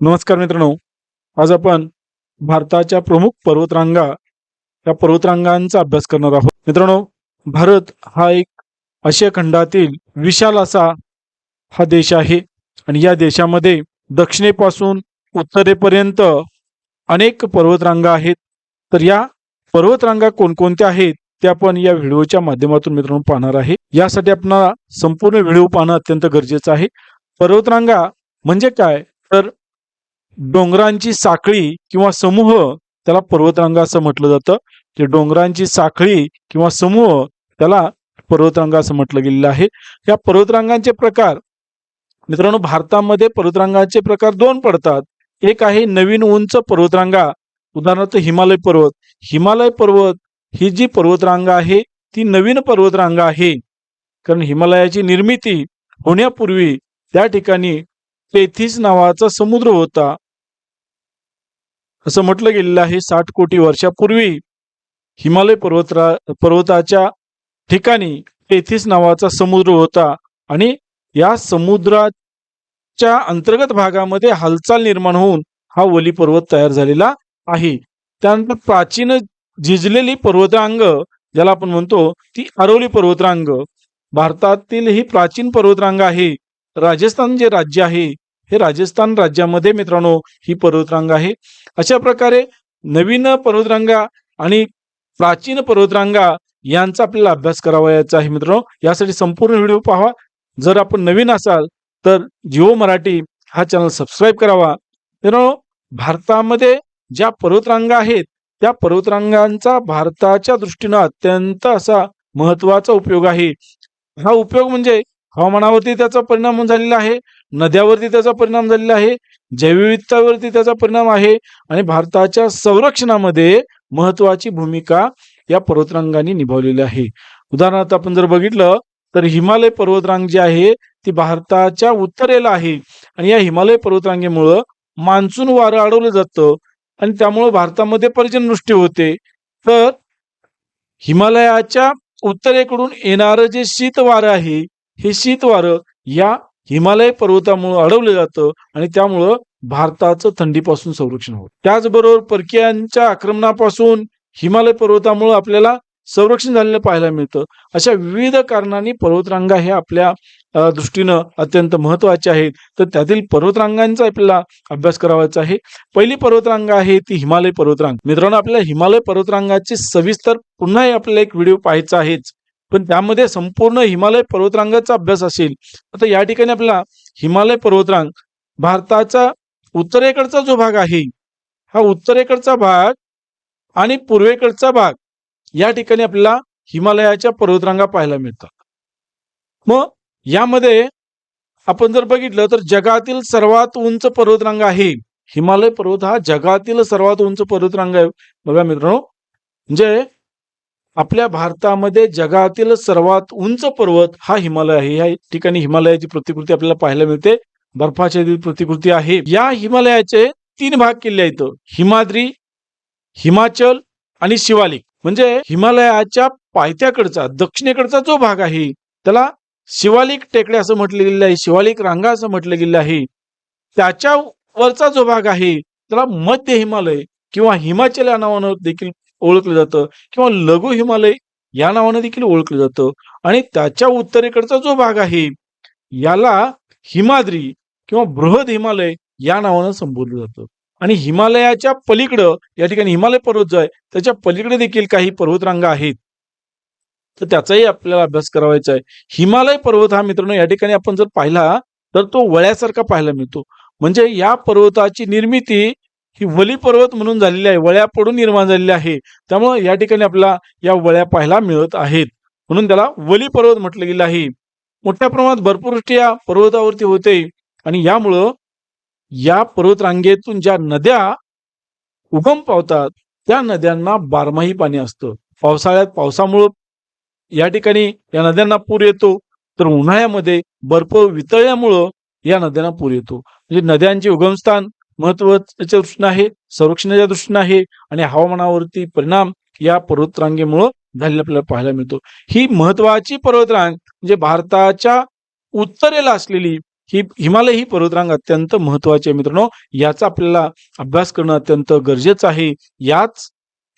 नमस्कार मित्रांनो. आज आपण भारताच्या प्रमुख पर्वतरांगा या पर्वतरांगांचा अभ्यास करणार आहोत. मित्रांनो भारत हा एक आशिया खंडातील विशाल असा हा देश आहे. आणि या देशामध्ये दक्षिणेपासून उत्तरेपर्यंत अनेक पर्वतरांगा आहेत. तर या पर्वतरांगा कोणकोणत्या आहेत ते आपण या व्हिडिओच्या माध्यमातून मित्रांनो पाहणार आहे. यासाठी आपणाला संपूर्ण व्हिडिओ पाहणं अत्यंत गरजेचं आहे. पर्वतरांगा म्हणजे काय? तर डोंगरांची साखळी किंवा समूह त्याला पर्वतरांगा असं म्हटलं जातं. की डोंगरांची साखळी किंवा समूह त्याला पर्वतरांगा असं म्हटलं गेलेलं आहे. या पर्वतरांगांचे प्रकार मित्रांनो भारतामध्ये पर्वतरांगांचे प्रकार दोन पडतात. एक आहे नवीन उंच पर्वतरांगा उदाहरणार्थ हिमालय पर्वत. हिमालय पर्वत ही जी पर्वतरांगा आहे ती नवीन पर्वतरांगा आहे. कारण हिमालयाची निर्मिती होण्यापूर्वी त्या ठिकाणी तेथीस नावाचा समुद्र होता. असं म्हटलं गेलेलं आहे साठ कोटी वर्षापूर्वी हिमालय पर्वतरा पर्वताच्या ठिकाणी तेथीस नावाचा समुद्र होता आणि या समुद्राच्या अंतर्गत भागामध्ये हालचाल निर्माण होऊन हा वली पर्वत तयार झालेला आहे. त्यानंतर प्राचीन झिजलेली पर्वतरांग ज्याला आपण म्हणतो ती अरवली पर्वतरांग भारतातील ही प्राचीन पर्वतरांग आहे. राजस्थान जे राज्य आहे हे राजस्थान राज्यामध्ये मित्रांनो ही पर्वतरांग आहे. अशा प्रकारे नवीन पर्वतरांगा आणि प्राचीन पर्वतरांगा यांचा आपल्याला अभ्यास करावायचा आहे मित्रांनो. यासाठी संपूर्ण व्हिडिओ पाहा. जर आपण नवीन असाल तर जिओ मराठी हा चॅनल सबस्क्राईब करावा. मित्रांनो भारतामध्ये ज्या पर्वतरांगा आहेत त्या पर्वतरांगांचा भारताच्या दृष्टीनं अत्यंत असा महत्त्वाचा उपयोग आहे. हा उपयोग म्हणजे हवामानावरती त्याचा परिणाम झालेला आहे नद्यावरती त्याचा परिणाम झालेला आहे जैवविविधतावरती त्याचा परिणाम आहे आणि भारताच्या संरक्षणामध्ये महत्वाची भूमिका या पर्वतरांगांनी निभावलेली आहे. उदाहरणार्थ आपण जर बघितलं तर हिमालय पर्वतरांग जी आहे ती भारताच्या उत्तरेला आहे आणि या हिमालय पर्वतरांगेमुळं मान्सून वारं अडवलं जातं आणि त्यामुळं भारतामध्ये पर्जनवृष्टी होते. तर हिमालयाच्या उत्तरेकडून येणारं जे शीत वारं आहे हे शीत वारं या हिमालय पर्वतामुळे अडवलं जातं आणि त्यामुळं भारताचं थंडीपासून संरक्षण होतं. त्याचबरोबर परकीयांच्या आक्रमणापासून हिमालय पर्वतामुळे आपल्याला संरक्षण झालेलं पाहायला मिळतं. अशा विविध कारणांनी पर्वतरांगा हे आपल्या दृष्टीनं अत्यंत महत्त्वाचे आहेत. तर त्यातील पर्वतरांगांचा आपल्याला अभ्यास करावायचा आहे. पहिली पर्वतरांगा आहे ती हिमालय पर्वतरांग. मित्रांनो आपल्या हिमालय पर्वतरांगाची सविस्तर पुन्हा आपल्याला एक व्हिडिओ पाहायचा आहेच पण त्यामध्ये संपूर्ण हिमालय पर्वतरांगाचा अभ्यास असेल आता या ठिकाणी आपल्याला हिमालय पर्वतरांग भारताचा उत्तरेकडचा जो भाग आहे हा उत्तरेकडचा भाग आणि पूर्वेकडचा भाग या ठिकाणी आपल्याला हिमालयाच्या पर्वतरांगा पाहायला मिळतात. मग यामध्ये आपण जर बघितलं तर जगातील सर्वात उंच पर्वतरांग आहे. हिमालय पर्वत हा जगातील सर्वात उंच पर्वतरांग आहे. बघा मित्रांनो म्हणजे आपल्या भारतामध्ये जगातील सर्वात उंच पर्वत हा हिमालय आहे. या ठिकाणी हिमालयाची प्रतिकृती आपल्याला पाहायला मिळते. बर्फाची प्रतिकृती आहे या हिमालयाचे तीन भाग केले आहेत. हिमाद्री हिमाचल आणि शिवालिक. म्हणजे हिमालयाच्या पायथ्याकडचा दक्षिणेकडचा जो भाग आहे त्याला शिवालिक टेकड्या असं म्हटलं गेलेलं आहे शिवालिक रांगा असं म्हटलं गेलेलं आहे. त्याच्या वरचा जो भाग आहे त्याला मध्य हिमालय किंवा हिमाचल या नावानं देखील ओळखलं जातं. किंवा लघु हिमालय या नावानं देखील ओळखलं जातं. आणि त्याच्या उत्तरेकडचा जो भाग आहे याला हिमाद्री किंवा बृहद हिमालय या नावानं संबोधलं जातं. आणि हिमालयाच्या पलीकडं या ठिकाणी हिमालय पर्वत जो आहे त्याच्या पलीकडे देखील काही पर्वतरांगा आहेत. तर त्याचाही आपल्याला अभ्यास करावायचा आहे. हिमालय पर्वत हा मित्रांनो या ठिकाणी आपण जर पाहिला तर तो वळ्यासारखा पाहायला मिळतो. म्हणजे या पर्वताची निर्मिती ही वली पर्वत म्हणून झालेली आहे वळ्या पडून निर्माण झालेली आहे. त्यामुळे या ठिकाणी आपल्याला या वळ्या पाहायला मिळत आहेत. म्हणून त्याला वली पर्वत म्हटलं गेलं आहे. मोठ्या प्रमाणात भरपूरवृष्टी या पर्वतावरती होते. आणि यामुळं या पर्वतरांगेतून ज्या नद्या उगम पावतात त्या नद्यांना बारमाही पाणी असतं. पावसाळ्यात पावसामुळं या ठिकाणी या नद्यांना पूर येतो. तर उन्हाळ्यामध्ये बर्फ वितळल्यामुळं या नद्यांना पूर येतो. म्हणजे नद्यांचे उगमस्थान महत्त्वाच्या दृष्टीनं आहे संरक्षणाच्या दृष्टीनं आहे आणि हवामानावरती परिणाम या पर्वतरांगेमुळं झालेला आपल्याला पाहायला मिळतो. ही महत्वाची पर्वतरांग म्हणजे भारताच्या उत्तरेला असलेली ही हिमालय ही पर्वतरांग अत्यंत महत्वाची आहे मित्रांनो. याचा आपल्याला अभ्यास करणं अत्यंत गरजेचं आहे. याच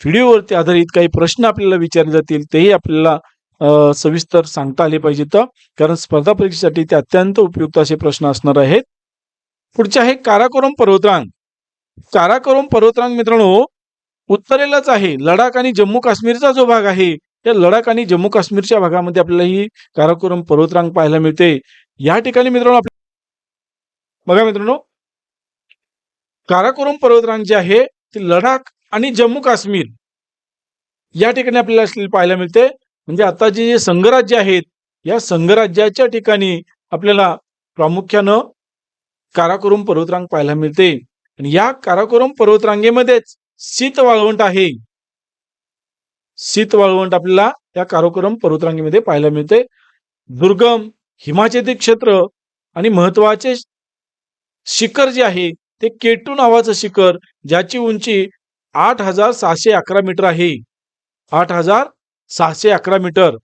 व्हिडिओवरती आधारित काही प्रश्न आपल्याला विचारले जातील तेही आपल्याला सविस्तर सांगता आले पाहिजेत. कारण स्पर्धा परीक्षेसाठी ते अत्यंत उपयुक्त असे प्रश्न असणार आहेत. पुढचे आहे काराकोरम पर्वतरांग. काराकोरम पर्वतरांग मित्रांनो उत्तरेलाच आहे. लडाख आणि जम्मू काश्मीरचा जो भाग आहे त्या लडाख आणि जम्मू काश्मीरच्या भागामध्ये आपल्याला ही काराकोरम पर्वतरांग पाहायला मिळते. या ठिकाणी मित्रांनो आप- बघा मित्रांनो काराकोरम पर्वतरांग जे आहे ते लडाख आणि जम्मू काश्मीर या ठिकाणी आपल्याला असलेली पाहायला मिळते. म्हणजे आता जे संघराज्य आहेत या संघराज्याच्या ठिकाणी आपल्याला प्रामुख्यानं काराकोरम पर्वतरांग पाहायला मिळते. आणि या काराकोरम पर्वतरांगेमध्येच शीत वाळवंट आहे. शीत वाळवंट आपल्याला या काराकोरम पर्वतरांगेमध्ये पाहायला मिळते. दुर्गम हिमाचली क्षेत्र आणि महत्त्वाचे शिखर जे आहे ते केटू नावाचं शिखर ज्याची उंची आठ हजार सहाशे अकरा मीटर आहे. आठ हजार सहाशे अकरा मीटर.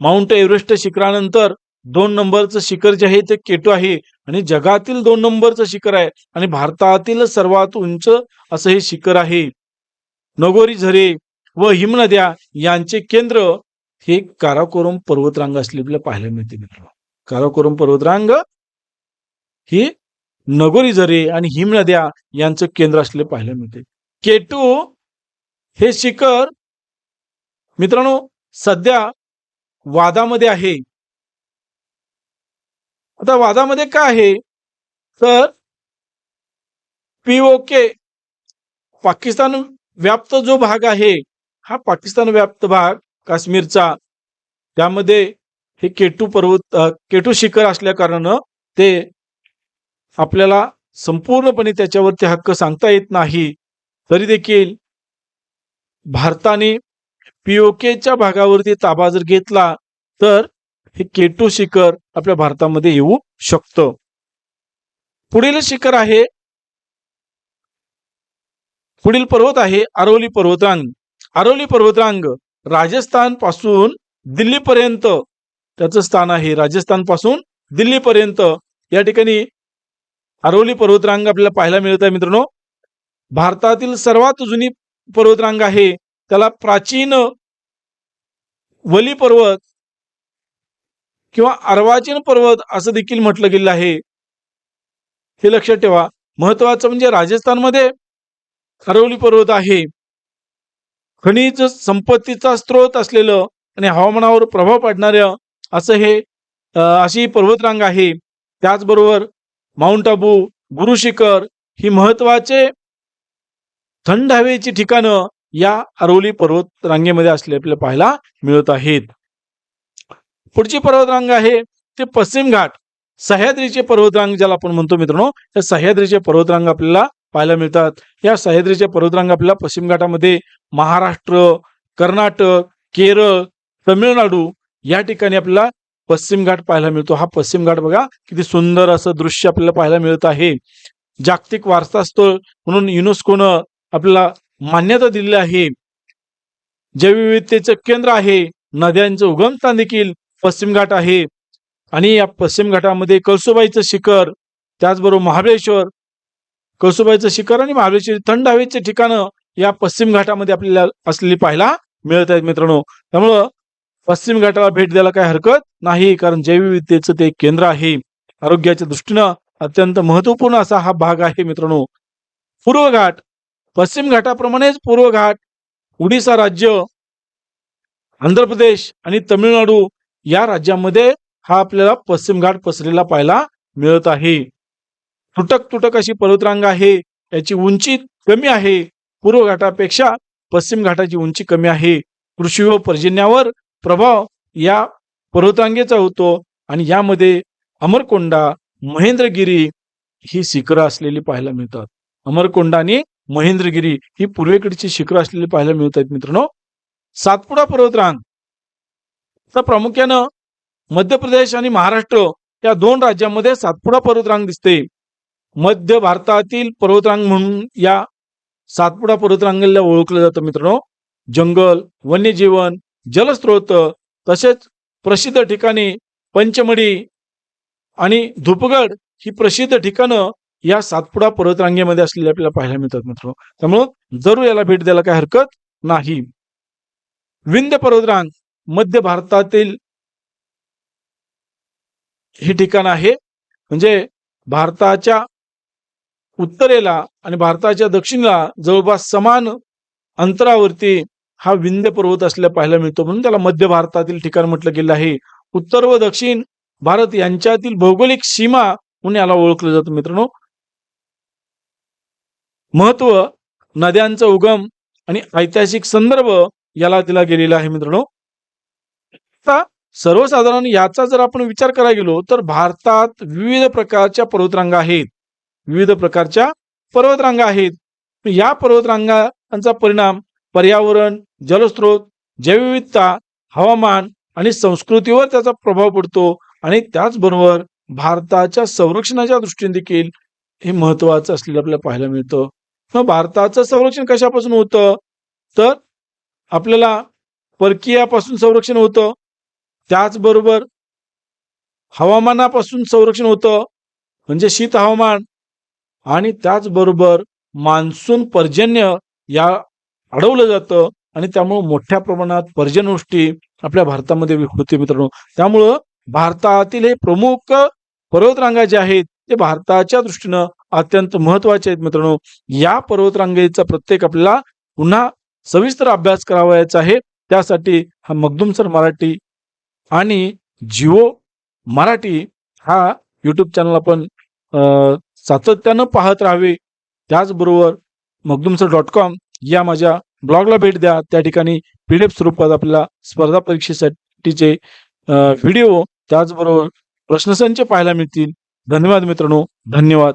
माउंट एव्हरेस्ट शिखरानंतर दोन नंबरचं शिखर जे आहे ते केटू आहे आणि जगातील दोन नंबरचं शिखर आहे आणि भारतातील सर्वात उंच असं हे शिखर आहे. नगोरी झरे व हिमनद्या यांचे केंद्र हे काराकोरम पर्वतरांग असले आपल्याला पाहायला मिळते मित्रांनो. काराकोरम पर्वतरांग ही नगोरी झरे आणि हिमनद्या यांचं केंद्र असले पाहायला मिळते. केटू हे शिखर मित्रांनो सध्या वादामध्ये आहे. आता वादामध्ये काय आहे? तर पीओके पाकिस्तान व्याप्त जो भाग आहे हा पाकिस्तान व्याप्त भाग काश्मीरचा. त्यामध्ये हे केटू पर्वत केटू शिखर असल्या कारणानं ते आपल्याला संपूर्णपणे त्याच्यावरती हक्क सांगता येत नाही. तरी देखील भारताने पीओकेच्या भागावरती ताबा जर घेतला तर हे केटू शिखर आपल्या भारतामध्ये येऊ शकतं. पुढील शिखर आहे पुढील पर्वत आहे आरोली पर्वतरांग आरोली पर्वतरांग राजस्थानपासून दिल्लीपर्यंत त्याचं स्थान आहे राजस्थानपासून दिल्लीपर्यंत. या ठिकाणी आरोली पर्वतरांग आपल्याला पाहायला मिळत आहे मित्रांनो. भारतातील सर्वात जुनी पर्वतरांग आहे त्याला प्राचीन वली पर्वत किंवा अर्वाचीन पर्वत असं देखील म्हटलं गेलं आहे. हे लक्षात ठेवा. महत्वाचं म्हणजे राजस्थानमध्ये अरवली पर्वत आहे. खनिज संपत्तीचा स्रोत असलेलं आणि हवामानावर प्रभाव पाडणारं असं हे अशी पर्वतरांग आहे. त्याचबरोबर माउंट आबू गुरु शिखर ही महत्त्वाचे थंड हवेची ठिकाणं या अरवली पर्वत रांगेमध्ये असले आपल्याला पाहायला मिळत आहेत. पुढची पर्वतरांग आहे ते पश्चिम घाट. सह्याद्रीचे पर्वतरांग ज्याला आपण म्हणतो मित्रांनो त्या सह्याद्रीचे पर्वतरांग आपल्याला पाहायला मिळतात. या सह्याद्रीचे पर्वतरांग आपल्याला पश्चिम घाटामध्ये महाराष्ट्र कर्नाटक केरळ तमिळनाडू या ठिकाणी आपल्याला पश्चिम घाट पाहायला मिळतो. हा पश्चिम घाट बघा किती सुंदर असं दृश्य आपल्याला पाहायला मिळत आहे. जागतिक वारसा स्थळ म्हणून युनेस्कोनं आपल्याला मान्यता दिलेली आहे. जैवविविधतेचं केंद्र आहे. नद्यांचं उगमस्थान देखील पश्चिम घाट आहे. आणि या पश्चिम घाटामध्ये कळसुबाईचं शिखर त्याचबरोबर महाबळेश्वर. कळसुबाईचं शिखर आणि महाबळेश्वर थंड हवेचे ठिकाणं या पश्चिम घाटामध्ये आपल्याला असलेली पाहायला मिळत आहेत मित्रांनो. त्यामुळं पश्चिम घाटाला भेट द्यायला काही हरकत नाही कारण जैवविविधतेचं ते केंद्र आहे. आरोग्याच्या दृष्टीनं अत्यंत महत्त्वपूर्ण असा हा भाग आहे मित्रांनो. पूर्व घाट पश्चिम घाटाप्रमाणेच पूर्व घाट उडीसा राज्य आंध्र प्रदेश आणि तमिळनाडू या राज्यामध्ये हा आपल्याला पश्चिम घाट पसरलेला पाहायला मिळत आहे. तुटक तुटक अशी पर्वतरांग आहे. याची उंची कमी आहे. पूर्व घाटापेक्षा पश्चिम घाटाची उंची कमी आहे. कृषी व पर्जन्यावर प्रभाव या पर्वतरांगेचा होतो आणि यामध्ये अमरकोंडा महेंद्रगिरी ही शिखरं असलेली पाहायला मिळतात. अमरकोंडा आणि महेंद्रगिरी ही पूर्वेकडची शिखरं असलेली पाहायला मिळत आहेत मित्रांनो. सातपुडा पर्वतरांग. तर प्रामुख्यानं मध्य प्रदेश आणि महाराष्ट्र या दोन राज्यांमध्ये सातपुडा पर्वतरांग दिसते. मध्य भारतातील पर्वतरांग म्हणून या सातपुडा पर्वतरांगेला ओळखलं जातं मित्रांनो. जंगल वन्यजीवन जलस्रोत तसेच प्रसिद्ध ठिकाणी पंचमढी आणि धुपगड ही प्रसिद्ध ठिकाणं या सातपुडा पर्वतरांगेमध्ये असलेली आपल्याला पाहायला मिळतात मित्र त्यामुळं जरूर याला भेट द्यायला काही हरकत नाही. विंध्य पर्वतरांग मध्य भारतातील हे ठिकाण आहे. म्हणजे भारताच्या उत्तरेला आणि भारताच्या दक्षिणेला जवळपास समान अंतरावरती हा विंध्य पर्वत असल्या पाहायला मिळतो. म्हणून त्याला मध्य भारतातील ठिकाण म्हटलं गेलं आहे. उत्तर व दक्षिण भारत यांच्यातील भौगोलिक सीमा म्हणून याला ओळखलं जातं मित्रांनो. महत्त्व नद्यांचा उगम आणि ऐतिहासिक संदर्भ याला दिला गेलेला आहे मित्रांनो. आता सर्वसाधारण याचा जर आपण विचार करायला गेलो तर भारतात विविध प्रकारच्या पर्वतरांगा आहेत. विविध प्रकारच्या पर्वतरांगा आहेत. या पर्वतरांगांचा परिणाम पर्यावरण जलस्रोत जैवविविधता हवामान आणि संस्कृतीवर त्याचा प्रभाव पडतो आणि त्याचबरोबर भारताच्या संरक्षणाच्या दृष्टीने देखील हे महत्वाचं असलेलं आपल्याला पाहायला मिळतं. मग भारताचं संरक्षण कशापासून होतं? तर आपल्याला परकीयापासून संरक्षण होतं. त्याचबरोबर हवामानापासून संरक्षण होतं म्हणजे शीत हवामान आणि त्याचबरोबर मान्सून पर्जन्य या अडवलं जातं आणि त्यामुळं मोठ्या प्रमाणात पर्जनवृष्टी आपल्या भारतामध्ये होते मित्रांनो. त्यामुळं भारतातील हे प्रमुख पर्वतरांगा जे आहेत ते भारताच्या दृष्टीनं अत्यंत महत्त्वाचे आहेत मित्रांनो. या पर्वतरांगेचा प्रत्येक आपल्याला पुन्हा सविस्तर अभ्यास करावायचा आहे. त्यासाठी हा मगदुम सर मराठी आणि जिओ मराठी हा यूट्यूब चॅनल आपण सातत्यानं पाहत राहावे. त्याचबरोबर मगदुमसर डॉट कॉम या माझ्या ब्लॉगला भेट द्या. त्या ठिकाणी पी डी एफ स्वरूपात आपल्याला स्पर्धा परीक्षेसाठीचे व्हिडिओ त्याचबरोबर प्रश्नसंच पाहायला मिळतील. धन्यवाद मित्रांनो. धन्यवाद.